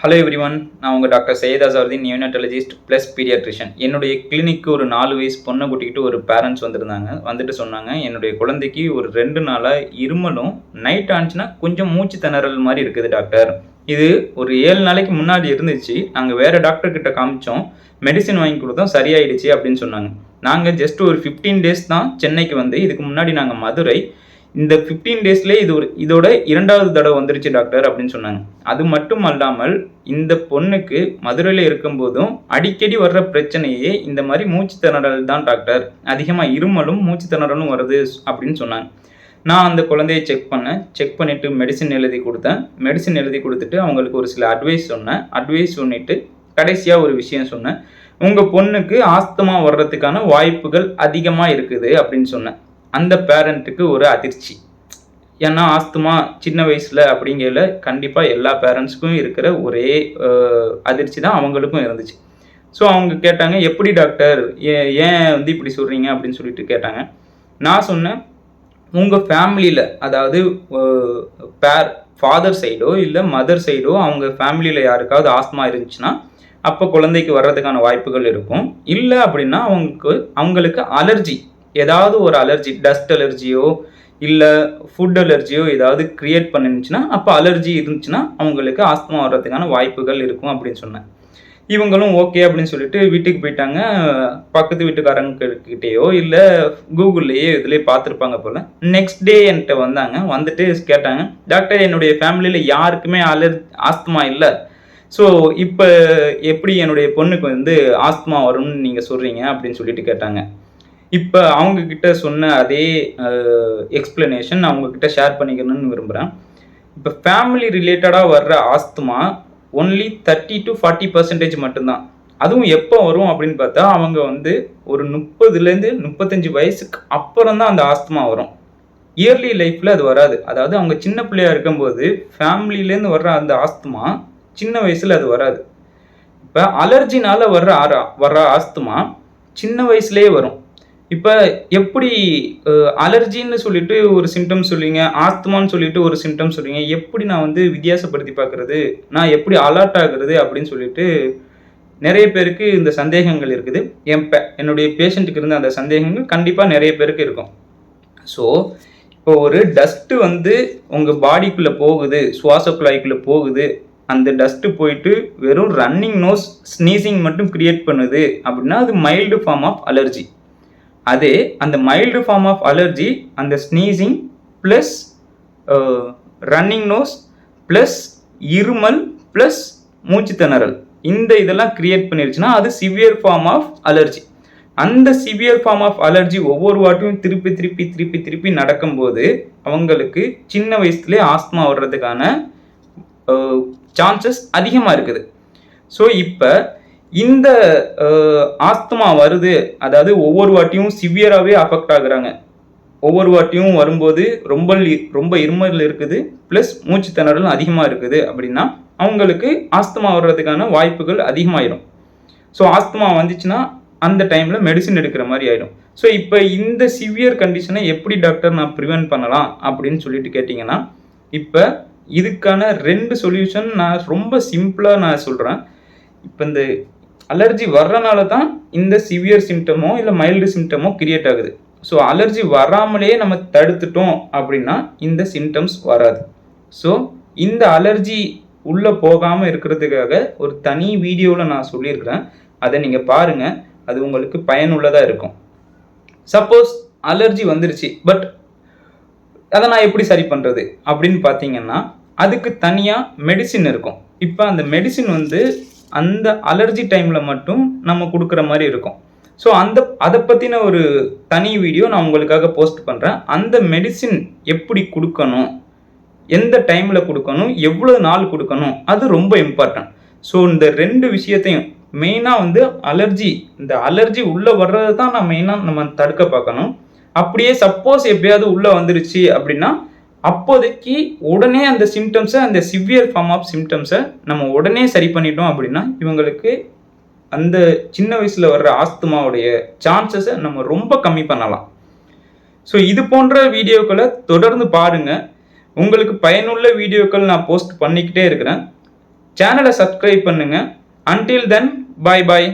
Hello every one நான் உங்கள் doctor Syed Azharuddin neonatologist plus paediatrician என்னுடைய கிளினிக்கு ஒரு நாலு வயசு பொண்ணை கூட்டிக்கிட்டு ஒரு பேரண்ட்ஸ் வந்திருந்தாங்க. வந்துட்டு சொன்னாங்க என்னுடைய குழந்தைக்கு ஒரு ரெண்டு நாளாக இருமலும் நைட் ஆனிச்சுன்னா கொஞ்சம் மூச்சு திணறல் மாதிரி இருக்குது டாக்டர். இது ஒரு ஏழு நாளைக்கு முன்னாடி இருந்துச்சு. நாங்கள் வேறு டாக்டர்கிட்ட காமிச்சோம். மெடிசின் வாங்கி கொடுத்தோம் சரியாயிடுச்சு அப்படின்னு சொன்னாங்க. நாங்கள் ஜஸ்ட் ஒரு ஃபிஃப்டீன் டேஸ் தான் சென்னைக்கு வந்து இதுக்கு முன்னாடி நாங்கள் மதுரை இந்த ஃபிஃப்டீன் டேஸ்லேயே இது ஒரு இதோட இரண்டாவது தடவை வந்துருச்சு டாக்டர் அப்படின்னு சொன்னாங்க. அது மட்டும் அல்லாமல் இந்த பொண்ணுக்கு மதுரையில் இருக்கும்போதும் அடிக்கடி வர்ற பிரச்சனையே இந்த மாதிரி மூச்சு திணறல் தான் டாக்டர். அதிகமாக இருமலும் மூச்சு திணறலும் வருது அப்படின்னு சொன்னாங்க. நான் அந்த குழந்தைய செக் பண்ணேன். செக் பண்ணிவிட்டு மெடிசின் எழுதி கொடுத்தேன். மெடிசின் எழுதி கொடுத்துட்டு அவங்களுக்கு ஒரு சில அட்வைஸ் சொன்னேன். அட்வைஸ் சொன்னிட்டு கடைசியாக ஒரு விஷயம் சொன்னேன். உங்கள் பொண்ணுக்கு ஆஸ்தமா வர்றதுக்கான வாய்ப்புகள் அதிகமாக இருக்குது அப்படின்னு சொன்னேன். அந்த பேரண்ட்டுக்கு ஒரு அதிர்ச்சி. ஏன்னா ஆஸ்துமா சின்ன வயசில் அப்படிங்கிறதுல கண்டிப்பாக எல்லா பேரண்ட்ஸுக்கும் இருக்கிற ஒரே அதிர்ச்சி தான் அவங்களுக்கும் இருந்துச்சு. ஸோ அவங்க கேட்டாங்க எப்படி டாக்டர் ஏன் ஏன் வந்து இப்படி சொல்கிறீங்க அப்படின்னு சொல்லிட்டு கேட்டாங்க. நான் சொன்னேன் உங்கள் ஃபேமிலியில் அதாவது பேர் ஃபாதர் சைடோ இல்லை மதர் சைடோ அவங்க ஃபேமிலியில் யாருக்காவது ஆஸ்துமா இருந்துச்சுன்னா அப்போ குழந்தைக்கு வர்றதுக்கான வாய்ப்புகள் இருக்கும். இல்லை அப்படின்னா அவங்களுக்கு அவங்களுக்கு அலர்ஜி ஏதாவது ஒரு அலர்ஜி டஸ்ட் அலர்ஜியோ இல்லை ஃபுட் அலர்ஜியோ ஏதாவது கிரியேட் பண்ணிருந்துச்சுன்னா அப்போ அலர்ஜி இருந்துச்சுன்னா அவங்களுக்கு ஆஸ்துமா வர்றதுக்கான வாய்ப்புகள் இருக்கும் அப்படின்னு சொன்னேன். இவங்களும் ஓகே அப்படின்னு சொல்லிட்டு வீட்டுக்கு போயிட்டாங்க. பக்கத்து வீட்டுக்காரங்க கிட்டேயோ இல்லை கூகுள்லேயே இதுலேயே பார்த்துருப்பாங்க போல். நெக்ஸ்ட் டே என்கிட்ட வந்தாங்க. வந்துட்டு கேட்டாங்க டாக்டர் என்னுடைய ஃபேமிலியில் யாருக்குமே அலர் ஆஸ்துமா இல்லை. ஸோ இப்போ எப்படி என்னுடைய பொண்ணுக்கு வந்து ஆஸ்துமா வரும்னு நீங்கள் சொல்கிறீங்க அப்படின்னு சொல்லிட்டு கேட்டாங்க. இப்போ அவங்க கிட்ட சொன்ன அதே எக்ஸ்பிளனேஷன் அவங்க கிட்ட ஷேர் பண்ணிக்கணும்னு விரும்புகிறேன் இப்போ ஃபேமிலி ரிலேட்டடாக வர்ற asthma only thirty to forty percentage மட்டும்தான். அதுவும் எப்போ வரும் அப்படின்னு பார்த்தா அவங்க வந்து ஒரு முப்பதுலேருந்து முப்பத்தஞ்சு வயசுக்கு அப்புறம் தான் அந்த ஆஸ்துமா வரும். இயர்லி லைஃப்பில் அது வராது. அதாவது அவங்க சின்ன பிள்ளையா இருக்கும்போது ஃபேமிலிலேருந்து வர்ற அந்த ஆஸ்துமா சின்ன வயசில் அது வராது. இப்போ அலர்ஜினால் வர்ற ஆரா வர்ற ஆஸ்துமா சின்ன வயசுலேயே வரும். இப்போ எப்படி அலர்ஜின்னு சொல்லிட்டு ஒரு சிம்டம் சொல்லுவீங்க ஆஸ்துமான்னு சொல்லிட்டு ஒரு சிம்டம் சொல்லுவீங்க எப்படி நான் வந்து வித்தியாசப்படுத்தி பார்க்கறது நான் எப்படி அலர்ட் ஆகுறது அப்படின்னு சொல்லிட்டு நிறைய பேருக்கு இந்த சந்தேகங்கள் இருக்குது. என் பே என்னுடைய பேஷண்ட்டுக்கு இருந்த அந்த சந்தேகங்கள் கண்டிப்பாக நிறைய பேருக்கு இருக்கும். ஸோ இப்போ ஒரு டஸ்ட்டு வந்து உங்கள் பாடிக்குள்ளே போகுது சுவாச குழாய்க்குள்ளே போகுது அந்த டஸ்ட்டு போயிட்டு வெறும் ரன்னிங் நோஸ் ஸ்னீசிங் மட்டும் க்ரியேட் பண்ணுது அப்படின்னா அது மைல்டு ஃபார்ம் ஆஃப் அலர்ஜி அதே அந்த மைல்டு ஃபார்ம் ஆஃப் அலர்ஜி அந்த sneezing plus running nose plus இருமல் ப்ளஸ் மூச்சு திணறல். இந்த இதெல்லாம் கிரியேட் பண்ணிருச்சுன்னா அது சிவியர் ஃபார்ம் ஆஃப் அலர்ஜி அந்த சிவியர் ஃபார்ம் ஆஃப் அலர்ஜி ஒவ்வொரு வாட்டியும் திருப்பி திருப்பி திருப்பி திருப்பி நடக்கும்போது அவங்களுக்கு சின்ன வயசுலேயே ஆஸ்துமா வர்றதுக்கான சான்சஸ் அதிகமாக இருக்குது. ஸோ இப்போ இந்த ஆஸ்துமா வருது அதாவது ஒவ்வொரு வாட்டியும் சிவியராகவே அஃபெக்ட் ஆகுறாங்க. ஒவ்வொரு வாட்டியும் வரும்போது ரொம்ப ரொம்ப இருமல் இருக்குது ப்ளஸ் மூச்சு திணறலும் அதிகமாக இருக்குது அப்படின்னா அவங்களுக்கு ஆஸ்துமா வர்றதுக்கான வாய்ப்புகள் அதிகமாயிடும் ஸோ ஆஸ்துமா வந்துச்சுன்னா அந்த டைமில் மெடிசின் எடுக்கிற மாதிரி ஆயிடும். ஸோ இப்போ இந்த சிவியர் கண்டிஷனை எப்படி டாக்டர் நான் ப்ரிவென்ட் பண்ணலாம் அப்படின்னு சொல்லிட்டு கேட்டிங்கன்னா இப்போ இதுக்கான ரெண்டு சொல்யூஷன் நான் ரொம்ப சிம்பிளாக நான் சொல்கிறேன் இப்போ இந்த அலர்ஜி வர்றனால தான் இந்த சிவியர் சிம்டமோ இல்லை மைல்டு சிம்டமோ கிரியேட் ஆகுது. ஸோ அலர்ஜி வராமலே நம்ம தடுத்துட்டோம் அப்படின்னா இந்த சிம்டம்ஸ் வராது. ஸோ இந்த அலர்ஜி உள்ளே போகாமல் இருக்கிறதுக்காக ஒரு தனி வீடியோவில் நான் சொல்லியிருக்கிறேன். அதை நீங்கள் பாருங்கள் அது உங்களுக்கு பயனுள்ளதாக இருக்கும். சப்போஸ் அலர்ஜி வந்துருச்சு பட் அதை நான் எப்படி சரி பண்ணுறது அப்படின்னு பார்த்தீங்கன்னா அதுக்கு தனியாக மெடிசின் இருக்கும். இப்போ அந்த மெடிசின் வந்து அந்த அலர்ஜி டைமில் மட்டும் நம்ம கொடுக்குற மாதிரி இருக்கும். ஸோ அந்த அதை பற்றின ஒரு தனி வீடியோ நான் உங்களுக்காக போஸ்ட் பண்ணுறேன் அந்த மெடிசின் எப்படி கொடுக்கணும்? எந்த டைமில் கொடுக்கணும்? எவ்வளோ நாள் கொடுக்கணும்? அது ரொம்ப இம்பார்ட்டன்ட் ஸோ இந்த ரெண்டு விஷயத்தையும் மெயினாக வந்து அலர்ஜி இந்த அலர்ஜி உள்ளே வர்றது தான் நான் மெயினாக நம்ம தடுக்க பார்க்கணும். அப்படியே சப்போஸ் எப்பயாவது உள்ளே வந்துருச்சு அப்படின்னா அப்போதைக்கு உடனே அந்த சிம்டம்ஸை அந்த சிவியர் ஃபார்ம் ஆஃப் சிம்டம்ஸை நம்ம உடனே சரி பண்ணிட்டோம் அப்படின்னா இவங்களுக்கு அந்த சின்ன வயசில் வர்ற ஆஸ்துமாவுடைய சான்சஸை நம்ம ரொம்ப கம்மி பண்ணலாம். ஸோ இது போன்ற வீடியோக்களை தொடர்ந்து பாருங்க. உங்களுக்கு பயனுள்ள வீடியோக்கள் நான் போஸ்ட் பண்ணிக்கிட்டே இருக்கிறேன். சேனலை சப்ஸ்கிரைப் பண்ணுங்கள் அன்டில் தென் பாய் பாய்